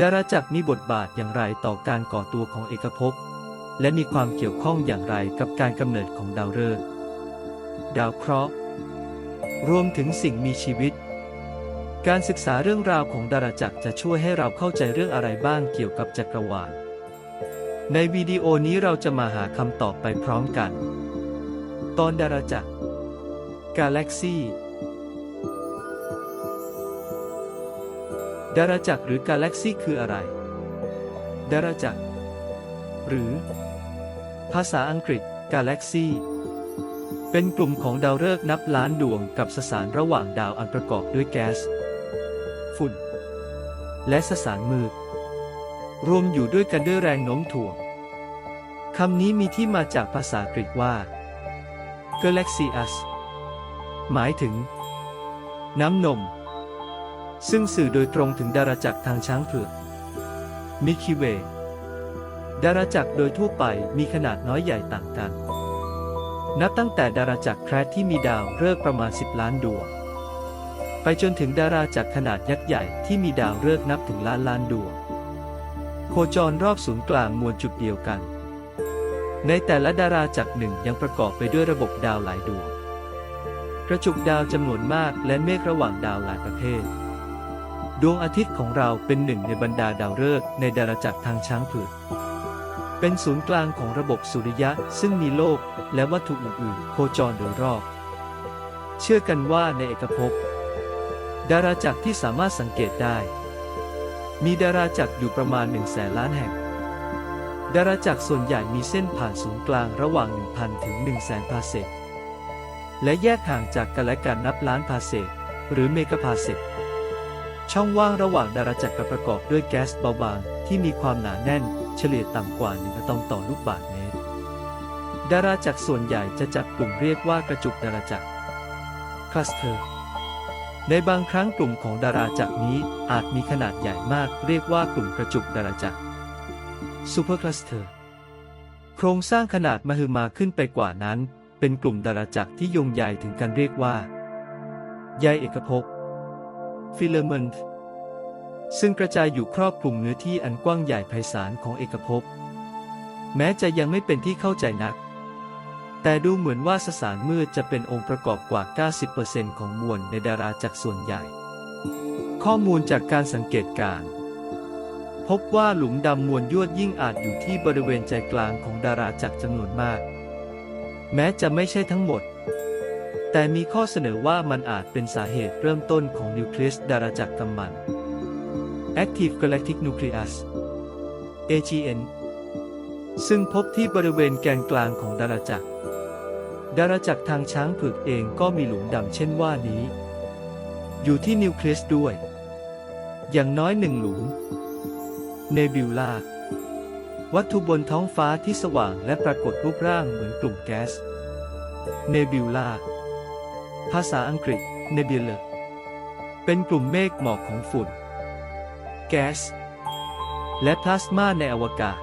ดาราจักรมีบทบาทอย่างไรต่อการก่อตัวของเอกภพ และมีความเกี่ยวข้องอย่างไรกับการกำเนิดของดาวฤกษ์ดาวเคราะห์ รวมถึงสิ่งมีชีวิต การศึกษาเรื่องราวของดาราจักรจะช่วยให้เราเข้าใจเรื่องอะไรบ้างเกี่ยวกับจักรวาล ในวิดีโอนี้เราจะมาหาคำตอบไปพร้อมกัน ตอนดาราจักรกาแล็กซี่ ดาราจักรหรือกาแล็กซี่คืออะไร ดาราจักร หรือ ภาษาอังกฤษกาแล็กซี่ เป็นกลุ่มของดาวฤกษ์นับล้านดวงกับสสารระหว่างดาวอันประกอบด้วยแก๊ส ฝุ่น และสสารมืด รวมอยู่ด้วยกันด้วยแรงโน้มถ่วงคำนี้มีที่มาจากภาษากรีกว่า Galaxias หมายถึง น้ำนม ซึ่งสื่อโดยตรงถึงดาราจักรทางช้างเผือกมิคิเวดาราจักรโดยทั่วไปมีขนาดน้อยใหญ่ต่างกัน นับตั้งแต่ดาราจักรแครสที่มีดาวฤกษ์ประมาณ 10 ล้านดวง ไปจนถึงดาราจักรขนาดยักษ์ใหญ่ที่มีดาวฤกษ์นับถึงล้านล้านดวง โคจรรอบศูนย์กลางมวลจุดเดียวกัน ในแต่ละดาราจักรหนึ่งยังประกอบไปด้วยระบบดาวหลายดวง กระจุกดาวจำนวนมากและเมฆระหว่างดาวหลายประเภท ดวงอาทิตย์ของเราเป็นหนึ่งในบรรดาดาวฤกษ์ในดาราจักรทางช้างเผือก เป็นศูนย์กลางของระบบสุริยะซึ่งมีโลกและวัตถุอื่นๆ โคจรโดยรอบ เชื่อกันว่าในเอกภพ ดาราจักรที่สามารถสังเกตได้ มีดาราจักรอยู่ประมาณ1นึ่งแสนล้านแห่ง ดาราจักรส่วนใหญ่มีเส้นผ่านศูนย์กลางระหว่าง 1,000 ถึง 1 0 0 0 0แสนพาเซกและแยกห่างจากกันและกันนับล้านพาเซกหรือเมกะพาเซก ช่องว่างระหว่างดาราจักรประกอบด้วยแก๊สเบาบางที่มีความหนาแน่น เฉลี่ยต่ำกว่า1อะตอมต่อลูกบาศก์เมตร ดาราจักรส่วนใหญ่จะจัดกลุ่มเรียกว่ากระจุกดาราจักรคลัสเตอร์ ในบางครั้งกลุ่มของดาราจักรนี้อาจมีขนาดใหญ่มากเรียกว่ากลุ่มกระจุกดาราจักรซูเปอร์คลัสเตอร์ โครงสร้างขนาดมหึมาขึ้นไปกว่านั้น เป็นกลุ่มดาราจักรที่โยงใยถึงกันเรียกว่า ใยเอกภพ ฟิลเมนต์ซึ่งกระจายอยู่ครอบคลุมเนื้อที่อันกว้างใหญ่ไพศาลของเอกภพ แม้จะยังไม่เป็นที่เข้าใจนัก แต่ดูเหมือนว่าสสารมืดจะเป็นองค์ประกอบกว่า 90%ของมวลในดาราจักรส่วนใหญ่ ข้อมูลจากการสังเกตการพบว่าหลุมดำมวลยวดยิ่งอาจอยู่ที่บริเวณใจกลางของดาราจักรจำนวนมาก แม้จะไม่ใช่ทั้งหมด แต่มีข้อเสนอว่ามันอาจเป็นสาเหตุเริ่มต้นของนิวเคลียสดาราจักรกำมัน Active Galactic Nucleus AGN ซึ่งพบที่บริเวณแกนกลางของดาราจักร ดาราจักรทางช้างเผือกเองก็มีหลุมดำเช่นว่านี้ อยู่ที่นิวเคลียสด้วย อย่างน้อยหนึ่งหลุม เนบิวลา วัตถุบนท้องฟ้าที่สว่างและปรากฏรูปร่างเหมือนกลุ่มแก๊ส เนบิวลา ภาษาอังกฤษเนบิเลเป็นกลุ่มเมฆหมอกของฝุ่น แก๊ส และพลาสมาในอวกาศ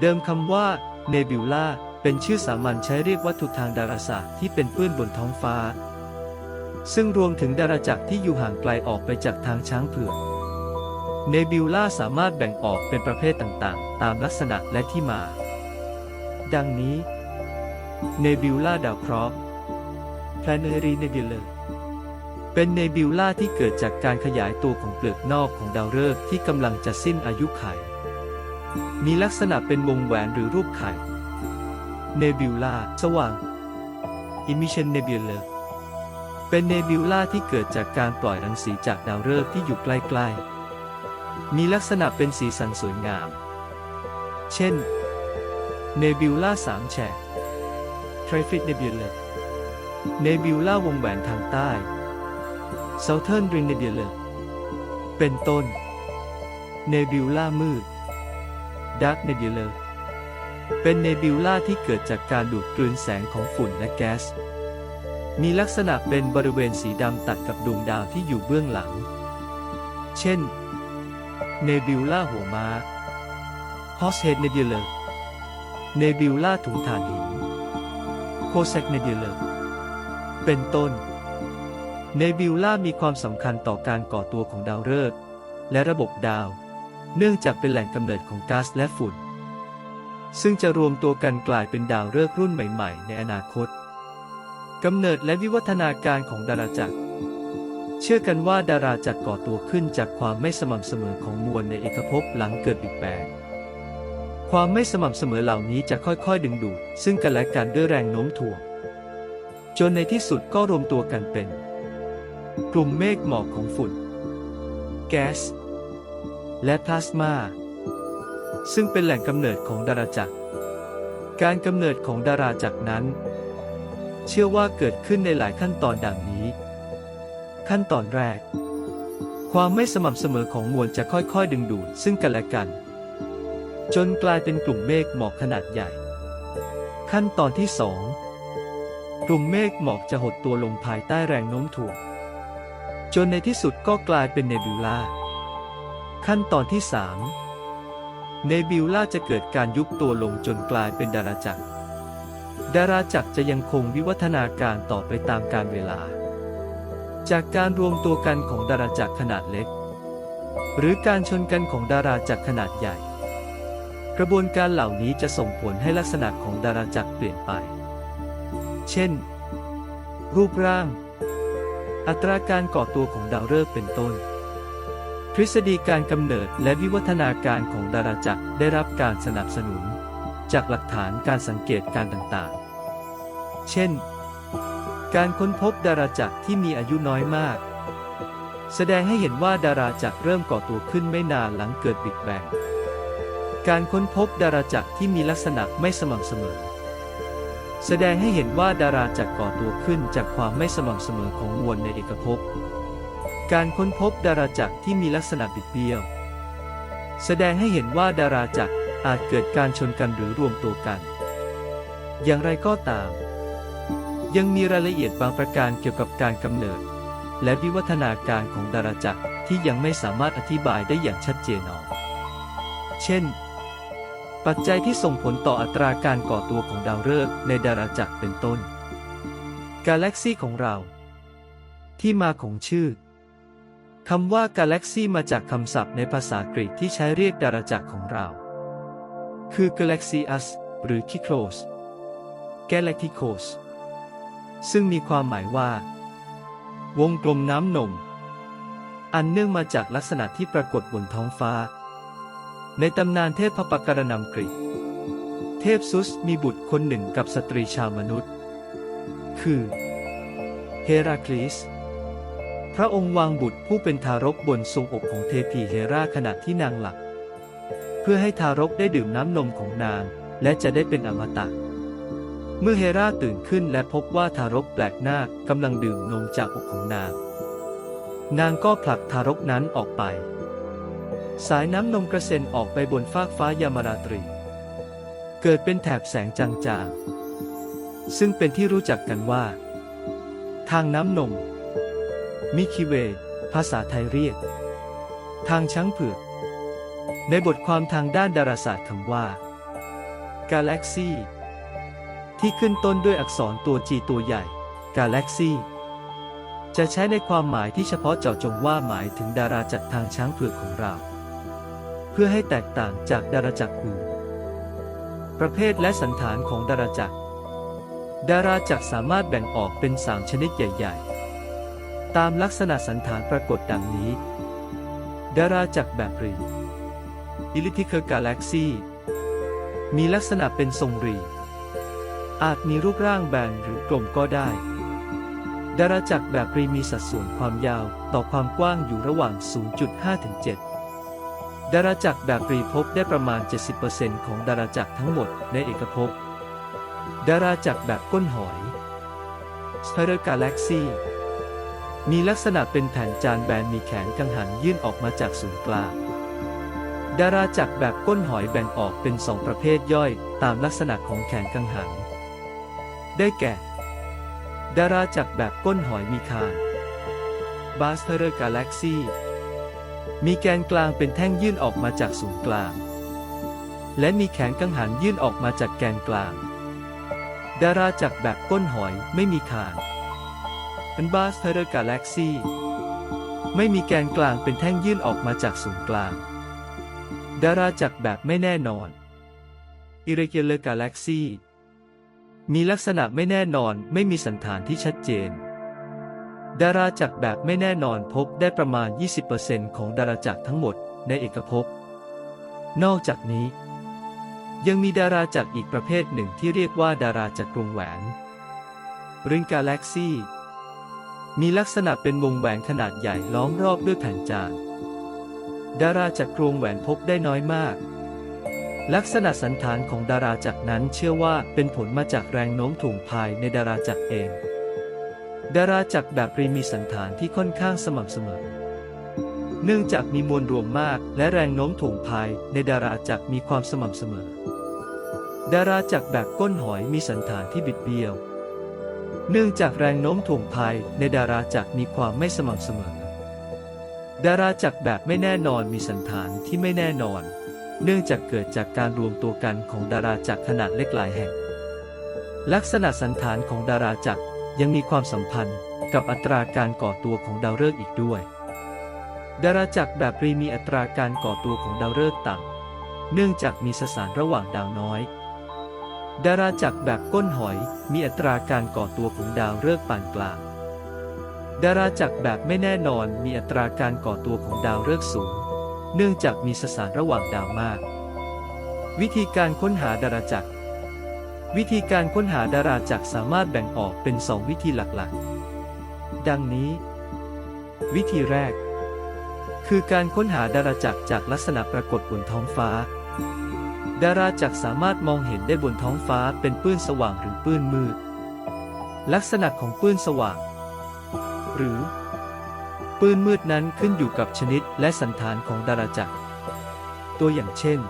เดิมคำว่าเนบิวลาเป็นชื่อสามัญใช้เรียกวัตถุทางดาราศาสตร์ที่เป็นปื้นบนท้องฟ้า ซึ่งรวมถึงดาราจักรที่อยู่ห่างไกลออกไปจากทางช้างเผือกเนบิวลาสามารถแบ่งออกเป็นประเภทต่างๆ ตามลักษณะและที่มา ดังนี้ เนบิวลาดาวเคราะห์ Planetary Nebula เป็นเนบิวลาที่เกิดจากการขยายตัวของเปลือกนอกของดาวฤกษ์ที่กำลังจะสิ้นอายุไข มีลักษณะเป็นวงแหวนหรือรูปไข่ เนบิวลาสว่าง Emission Nebula เป็นเนบิวลาที่เกิดจากการปล่อยรังสีจากดาวฤกษ์ที่อยู่ใกล้ๆ มีลักษณะเป็นสีสันสวยงาม เช่น เนบิวลาสามแฉก Trifid Nebula เนบิวล่าวงแหวนทางใต้ Southern Ring Nebula เป็นต้น เนบิวล่ามืด Dark Nebula เป็นเนบิวล่าที่เกิดจากการดูดกลืนแสงของฝุ่นและแก๊ส มีลักษณะเป็นบริเวณสีดำตัดกับดวงดาวที่อยู่เบื้องหลัง เช่น เนบิวล่าหัวม้า Horsehead Nebula เนบิวล่าถุงถ่านหิน Cossack Nebula เป็นต้น เนบิวล่ามีความสำคัญต่อการก่อตัวของดาวฤกษ์และระบบดาว เนื่องจากเป็นแหล่งกำเนิดของก๊าซและฝุ่น ซึ่งจะรวมตัวกันกลายเป็นดาวฤกษ์รุ่นใหม่ ๆ ในอนาคตกำเนิดและวิวัฒนาการของดาราจักร เชื่อกันว่าดาราจักรก่อตัวขึ้นจากความไม่สม่ำเสมอของมวลในเอกภพหลังเกิดบิ๊กแบงความไม่สม่ำเสมอเหล่านี้จะค่อยๆ ดึงดูดซึ่งกันและกันด้วยแรงโน้มถ่วง จนในที่สุดก็รวมตัวกันเป็น กลุ่มเมฆหมอกของฝุ่น แก๊ส และพลาสมา ซึ่งเป็นแหล่งกำเนิดของดาราจักร การกำเนิดของดาราจักรนั้น เชื่อว่าเกิดขึ้นในหลายขั้นตอนดังนี้ ขั้นตอนแรก ความไม่สม่ำเสมอของมวลจะค่อยๆ ดึงดูดซึ่งกันและกัน จนกลายเป็นกลุ่มเมฆหมอกขนาดใหญ่ ขั้นตอนที่สอง กลุ่มเมฆหมอกจะหดตัวลงภายใต้แรงโน้มถ่วง จนในที่สุดก็กลายเป็นเนบิวลา ขั้นตอนที่สามเนบิวลาจะเกิดการยุบตัวลงจนกลายเป็นดาราจักร ดาราจักรจะยังคงวิวัฒนาการต่อไปตามกาลเวลา จากการรวมตัวกันของดาราจักรขนาดเล็ก หรือการชนกันของดาราจักรขนาดใหญ่ กระบวนการเหล่านี้จะส่งผลให้ลักษณะของดาราจักรเปลี่ยนไป เช่น รูปร่าง อัตราการก่อตัวของดาวฤกษ์เป็นต้น ทฤษฎีการกำเนิดและวิวัฒนาการของดาราจักรได้รับการสนับสนุน จากหลักฐานการสังเกตการต่างๆ เช่น การค้นพบดาราจักรที่มีอายุน้อยมากแสดงให้เห็นว่าดาราจักรเริ่มก่อตัวขึ้นไม่นานหลังเกิดบิ๊กแบง การค้นพบดาราจักรที่มีลักษณะไม่สม่ำเสมอ แสดงให้เห็นว่าดาราจักรก่อตัวขึ้นจากความไม่สม่ำเสมอของมวลในเอกภพ การค้นพบดาราจักรที่มีลักษณะบิดเบี้ยว แสดงให้เห็นว่าดาราจักรอาจเกิดการชนกันหรือรวมตัวกัน อย่างไรก็ตาม ยังมีรายละเอียดบางประการเกี่ยวกับการกำเนิด และวิวัฒนาการของดาราจักรที่ยังไม่สามารถอธิบายได้อย่างชัดเจนออก เช่น ปัจจัยที่ส่งผลต่ออัตราการก่อตัวของดาวฤกษ์ในดาราจักรเป็นต้น กาแล็กซีของเรา ที่มาของชื่อคำว่ากาแล็กซีมาจากคำศัพท์ในภาษากรีกที่ใช้เรียกดาราจักรของเรา คือ Galaxias หรือ Kyklos Galacticos ซึ่งมีความหมายว่า วงกลมน้ำนม อันเนื่องมาจากลักษณะที่ปรากฏบนท้องฟ้า ในตำนานเทพปกรนำกรีกเทพซุสมีบุตรคนหนึ่งกับสตรีชาวมนุษย์ คือ เฮราคลีส พระองค์วางบุตรผู้เป็นทารกบนทรงอกของเทพีเฮราขณะที่นางหลับเพื่อให้ทารกได้ดื่มน้ำนมของนาง และจะได้เป็นอมตะ เมื่อเฮราตื่นขึ้นและพบว่าทารกแปลกหน้ากำลังดื่มนมจากอกของนาง นางก็ผลักทารกนั้นออกไป สายน้ำนมกระเซ็นออกไปบนฟากฟ้ายามราตรี เกิดเป็นแถบแสงจางๆ ซึ่งเป็นที่รู้จักกันว่า ทางน้ำนม มิคิเว ภาษาไทยเรียก ทางช้างเผือก ในบทความทางด้านดาราศาสตร์คำว่า Galaxy ที่ขึ้นต้นด้วยอักษรตัว G ตัวใหญ่ Galaxy จะใช้ในความหมายที่เฉพาะเจาะจงว่าหมายถึงดาราจักรทางช้างเผือกของเรา เพื่อให้แตกต่างจากดาราจักรอื่น ประเภทและสันฐานของดาราจักร ดาราจักรสามารถแบ่งออกเป็นสามชนิดใหญ่ ๆ ตามลักษณะสันฐานปรากฏดังนี้ ดาราจักรแบบรี Elliptical Galaxy มีลักษณะเป็นทรงรี อาจมีรูปร่างแบนหรือกลมก็ได้ ดาราจักรแบบรีมีสัดส่วนความยาวต่อความกว้างอยู่ระหว่าง 0.5 ถึง 7 ดาราจักรแบบรีพบได้ประมาณ 70%ของดาราจักรทั้งหมดในเอกภพ ดาราจักรแบบก้นหอย Spiral Galaxy มีลักษณะเป็นแผ่นจานแบนมีแขนกังหันยื่นออกมาจากศูนย์กลาง ดาราจักรแบบก้นหอยแบ่งออกเป็นสองประเภทย่อยตามลักษณะของแขนกังหัน ได้แก่ ดาราจักรแบบก้นหอยมีคาน b a s t e r Galaxy มีแกนกลางเป็นแท่งยื่นออกมาจากศูนย์กลาง และมีแขนกังหันยื่นออกมาจากแกนกลาง ดาราจักรแบบก้นหอยไม่มีคาน a n b a s t e r Galaxy ไม่มีแกนกลางเป็นแท่งยื่นออกมาจากศูนย์กลาง ดาราจักรแบบไม่แน่นอน Irregular Galaxy มีลักษณะไม่แน่นอนไม่มีสันฐานที่ชัดเจน ดาราจักรแบบไม่แน่นอนพบได้ประมาณ 20%ของดาราจักรทั้งหมดในเอกภพ นอกจากนี้ ยังมีดาราจักรอีกประเภทหนึ่งที่เรียกว่าดาราจักรวงแหวนริงกาแล็กซี่ มีลักษณะเป็นวงแหวนขนาดใหญ่ล้อมรอบด้วยแผ่นจาน ดาราจักรวงแหวนพบได้น้อยมาก ลักษณะสันฐานของดาราจักรนั้นเชื่อว่าเป็นผลมาจากแรงโน้มถ่วงภายในดาราจักรเอง ดาราจักรแบบรีมีสันฐานที่ค่อนข้างสม่ำเสมอ เนื่องจากมีมวลรวมมากและแรงโน้มถ่วงภายในดาราจักรมีความสม่ำเสมอ ดาราจักรแบบก้นหอยมีสันฐานที่บิดเบี้ยว เนื่องจากแรงโน้มถ่วงภายในดาราจักรมีความไม่สม่ำเสมอ ดาราจักรแบบไม่แน่นอนมีสันฐานที่ไม่แน่นอน เนื่องจากเกิดจากการรวมตัวกันของดาราจักรขนาดเล็กหลายแห่ง ลักษณะสันฐานของดาราจักร ยังมีความสัมพันธ์กับอัตราการก่อตัวของดาวฤกษ์อีกด้วย ดาราจักรแบบรีมีอัตราการก่อตัวของดาวฤกษ์ต่ำ เนื่องจากมีสสารระหว่างดาวน้อย ดาราจักรแบบก้นหอยมีอัตราการก่อตัวของดาวฤกษ์ปานกลาง ดาราจักรแบบไม่แน่นอนมีอัตราการก่อตัวของดาวฤกษ์สูง เนื่องจากมีสสารระหว่างดาวมาก วิธีการค้นหาดาราจักร วิธีการค้นหาดาราจักรสามารถแบ่งออกเป็นสองวิธีหลักๆ ดังนี้ วิธีแรก คือการค้นหาดาราจักรจากลักษณะปรากฏบนท้องฟ้า ดาราจักรสามารถมองเห็นได้บนท้องฟ้าเป็นปื้นสว่างหรือปื้นมืด ลักษณะของปื้นสว่าง หรือ ปื้นมืดนั้นขึ้นอยู่กับชนิดและสันฐานของดาราจักร ตัวอย่างเช่น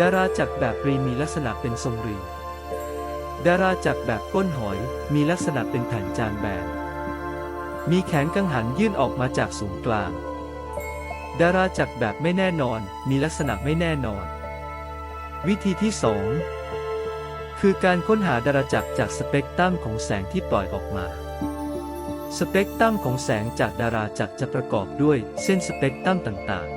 ดาราจักรแบบรีมีลักษณะเป็นทรงรี ดาราจักรแบบก้นหอย มีลักษณะเป็นแผ่นจานแบน มีแขนกังหันยื่นออกมาจากศูนย์กลาง ดาราจักรแบบไม่แน่นอน มีลักษณะไม่แน่นอน วิธีที่ 2 คือการค้นหาดาราจักรจากสเปกตรัมของแสงที่ปล่อยออกมา สเปกตรัมของแสงจากดาราจักรจะประกอบด้วยเส้นสเปกตรัมต่าง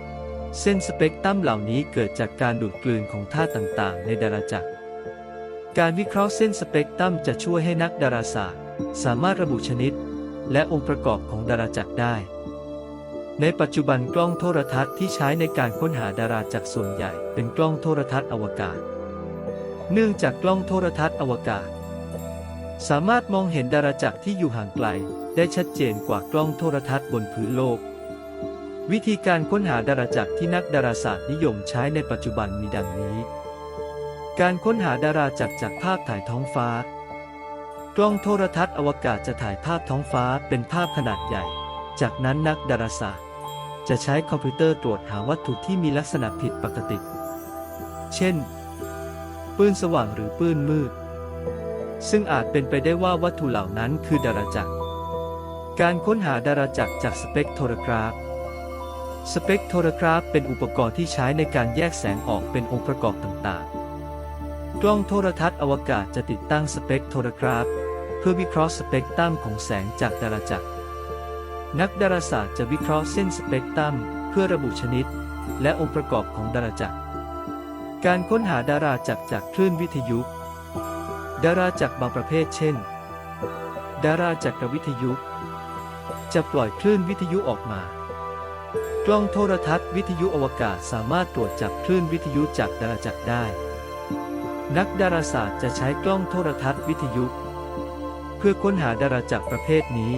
ๆ เส้นสเปกตรัมเหล่านี้เกิดจากการดูดกลืนของธาตุต่างๆ ในดาราจักร การวิเคราะห์เส้นสเปกตรัมจะช่วยให้นักดาราศาสตร์ สามารถระบุชนิด และองค์ประกอบของดาราจักรได้ ในปัจจุบันกล้องโทรทัศน์ที่ใช้ในการค้นหาดาราจักรส่วนใหญ่ เป็นกล้องโทรทัศน์อวกาศ เนื่องจากกล้องโทรทัศน์อวกาศ สามารถมองเห็นดาราจักรที่อยู่ห่างไกล ได้ชัดเจนกว่ากล้องโทรทัศน์บนพื้นโลก วิธีการค้นหาดาราจักรที่นักดาราศาสตร์นิยมใช้ในปัจจุบันมีดังนี้ การค้นหาดาราจักรจากภาพถ่ายท้องฟ้า กล้องโทรทัศน์อวกาศจะถ่ายภาพท้องฟ้าเป็นภาพขนาดใหญ่ จากนั้นนักดาราศาสตร์จะใช้คอมพิวเตอร์ตรวจหาวัตถุที่มีลักษณะผิดปกติ เช่น ปื้นสว่างหรือปื้นมืด ซึ่งอาจเป็นไปได้ว่าวัตถุเหล่านั้นคือดาราจักร การค้นหาดาราจักรจากสเปกโทรกราฟ สเปกโทรกราฟเป็นอุปกรณ์ที่ใช้ในการแยกแสงออกเป็นองค์ประกอบต่างๆ กล้องโทรทัศน์อวกาศจะติดตั้งสเปกโทรกราฟ เพื่อวิเคราะห์สเปกตรัมของแสงจากดาราจักร นักดาราศาสตร์จะวิเคราะห์เส้นสเปกตรัมเพื่อระบุชนิด และองค์ประกอบของดาราจักร การค้นหาดาราจักรจากคลื่นวิทยุ ดาราจักรบางประเภทเช่น ดาราจักรวิทยุ จะปล่อยคลื่นวิทยุออกมากล้องโทรทัศน์วิทยุอวกาศสามารถตรวจจับคลื่นวิทยุจากดาราจักรได้ นักดาราศาสตร์จะใช้กล้องโทรทัศน์วิทยุ เพื่อค้นหาดาราจักรประเภทนี้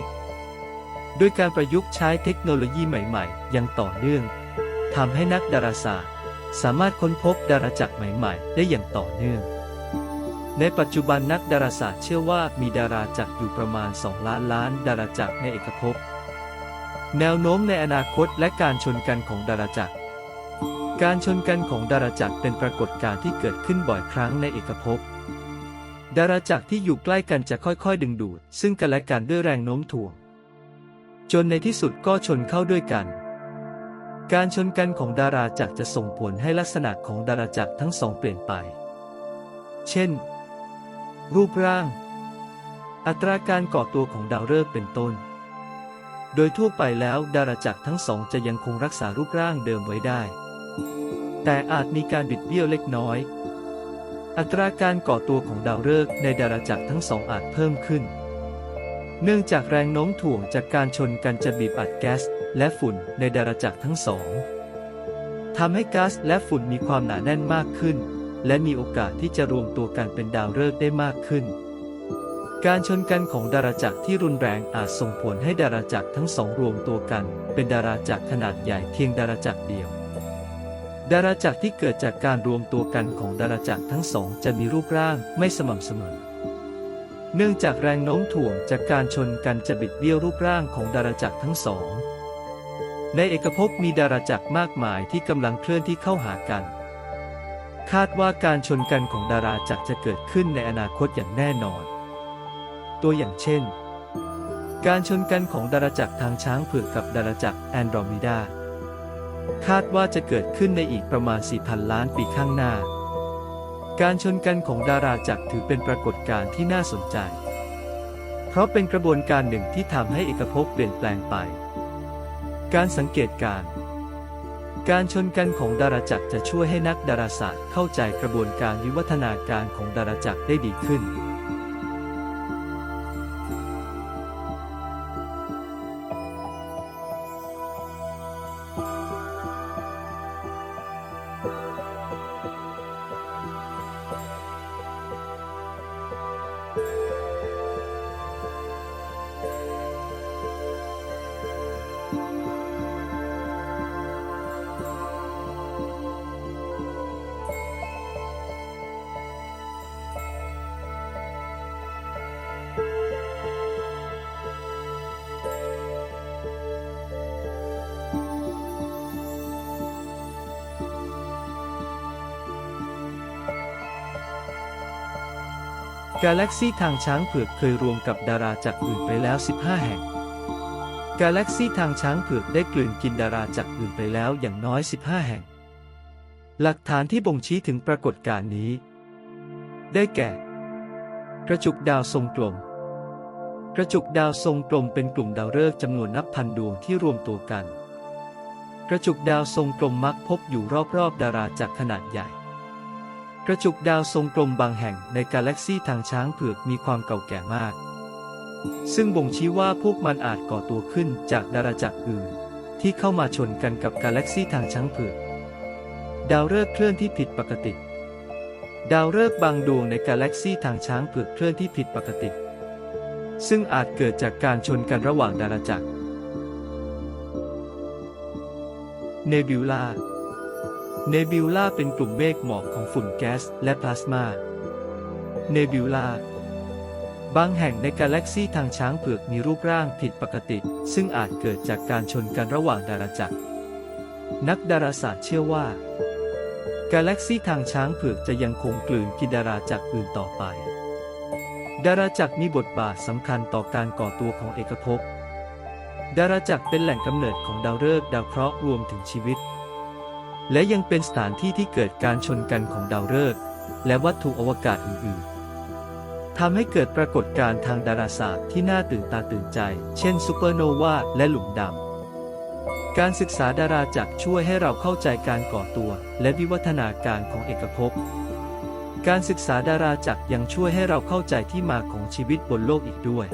โดยการประยุกต์ใช้เทคโนโลยีใหม่ๆ อย่างต่อเนื่องทำให้นักดาราศาสตร์ สามารถค้นพบดาราจักรใหม่ๆ ได้อย่างต่อเนื่อง ในปัจจุบันนักดาราศาสตร์เชื่อว่ามีดาราจักรอยู่ประมาณ 2 ล้านล้านดาราจักรในเอกภพ แนวโน้มในอนาคตและการชนกันของดาราจักร การชนกันของดาราจักรเป็นปรากฏการณ์ที่เกิดขึ้นบ่อยครั้งในเอกภพ ดาราจักรที่อยู่ใกล้กันจะค่อยๆ ดึงดูด ซึ่งกันและกันด้วยแรงโน้มถ่วง จนในที่สุดก็ชนเข้าด้วยกัน การชนกันของดาราจักรจะส่งผลให้ลักษณะของดาราจักรทั้งสองเปลี่ยนไป เช่น รูปร่าง อัตราการก่อตัวของดาวฤกษ์เป็นต้น โดยทั่วไปแล้วดาราจักรทั้งสองจะยังคงรักษารูปร่างเดิมไว้ได้ แต่อาจมีการบิดเบี้ยวเล็กน้อย อัตราการก่อตัวของดาวฤกษ์ในดาราจักรทั้งสองอาจเพิ่มขึ้น เนื่องจากแรงโน้มถ่วงจากการชนกันจะบีบอัดแก๊สและฝุ่นในดาราจักรทั้งสองทำให้ก๊าซและฝุ่นมีความหนาแน่นมากขึ้น และมีโอกาสที่จะรวมตัวกันเป็นดาวฤกษ์ได้มากขึ้น การชนกันของดาราจักรที่รุนแรงอาจส่งผลให้ดาราจักรทั้งสองรวมตัวกัน เป็นดาราจักรขนาดใหญ่เพียงดาราจักรเดียว ดาราจักรที่เกิดจากการรวมตัวกันของดาราจักรทั้งสองจะมีรูปร่างไม่สม่ำเสมอ เนื่องจากแรงโน้มถ่วงจากการชนกันจะบิดเบี้ยวรูปร่างของดาราจักรทั้งสอง ในเอกภพมีดาราจักรมากมายที่กำลังเคลื่อนที่เข้าหากัน คาดว่าการชนกันของดาราจักรจะเกิดขึ้นในอนาคตอย่างแน่นอน ตัวอย่างเช่น การชนกันของดาราจักรทางช้างเผือกกับดาราจักรแอนโดรเมดา คาดว่าจะเกิดขึ้นในอีกประมาณ 4,000 ล้านปีข้างหน้า การชนกันของดาราจักรถือเป็นปรากฏการณ์ที่น่าสนใจ เพราะเป็นกระบวนการหนึ่งที่ทำให้เอกภพเปลี่ยนแปลงไป การสังเกตการณ์การชนกันของดาราจักรจะช่วยให้นักดาราศาสตร์เข้าใจกระบวนการวิวัฒนาการของดาราจักรได้ดีขึ้น กาแล็กซีทางช้างเผือกเคยรวมกับดาราจากรอื่นไปแล้ว 15 แห่ง กาแล็กซีทางช้างเผือกได้กลืนกินดาราจากรอื่นไปแล้วอย่างน้อย 15 แห่ง หลักฐานที่บ่งชี้ถึงปรากฏการณ์นี้ ได้แก่ กระจุกดาวทรงกลม กระจุกดาวทรงกลมเป็นกลุ่มดาวฤกษ์จำนวนนับพันดวงที่รวมตัวกัน กระจุกดาวทรงกลมมักพบอยู่รอบๆดาราจักรขนาดใหญ่ กระจุกดาวทรงกลมบางแห่งในกาแล็กซีทางช้างเผือกมีความเก่าแก่มาก ซึ่งบ่งชี้ว่าพวกมันอาจก่อตัวขึ้นจากดาราจักรอื่น ที่เข้ามาชนกันกับกาแล็กซีทางช้างเผือก ดาวฤกษ์เคลื่อนที่ผิดปกติ ดาวฤกษ์บางดวงในกาแล็กซีทางช้างเผือกเคลื่อนที่ผิดปกติ ซึ่งอาจเกิดจากการชนกันระหว่างดาราจักรเนบิวลา เนบิวลาเป็นกลุ่มเมฆหมอกของฝุ่นแก๊สและพลาสมาเนบิวลาบางแห่งในกาแล็กซีทางช้างเผือกมีรูปร่างผิดปกติ ซึ่งอาจเกิดจากการชนกันระหว่างดาราจักร นักดาราศาสตร์เชื่อว่ากาแล็กซีทางช้างเผือกจะยังคงกลืนกินดาราจักรอื่นต่อไป ดาราจักรมีบทบาทสำคัญต่อการก่อตัวของเอกภพดาราจักรเป็นแหล่งกำเนิดของดาวฤกษ์ดาวเคราะห์รวมถึงชีวิต และยังเป็นสถานที่ที่เกิดการชนกันของดาวฤกษ์และวัตถุอวกาศอื่นๆทำให้เกิดปรากฏการณ์ทางดาราศาสตร์ที่น่าตื่นตาตื่นใจ เช่นซูเปอร์โนวาและหลุมดำ การศึกษาดาราจักรช่วยให้เราเข้าใจการก่อตัว และวิวัฒนาการของเอกภพ การศึกษาดาราจักรยังช่วยให้เราเข้าใจที่มาของชีวิตบนโลกอีกด้วย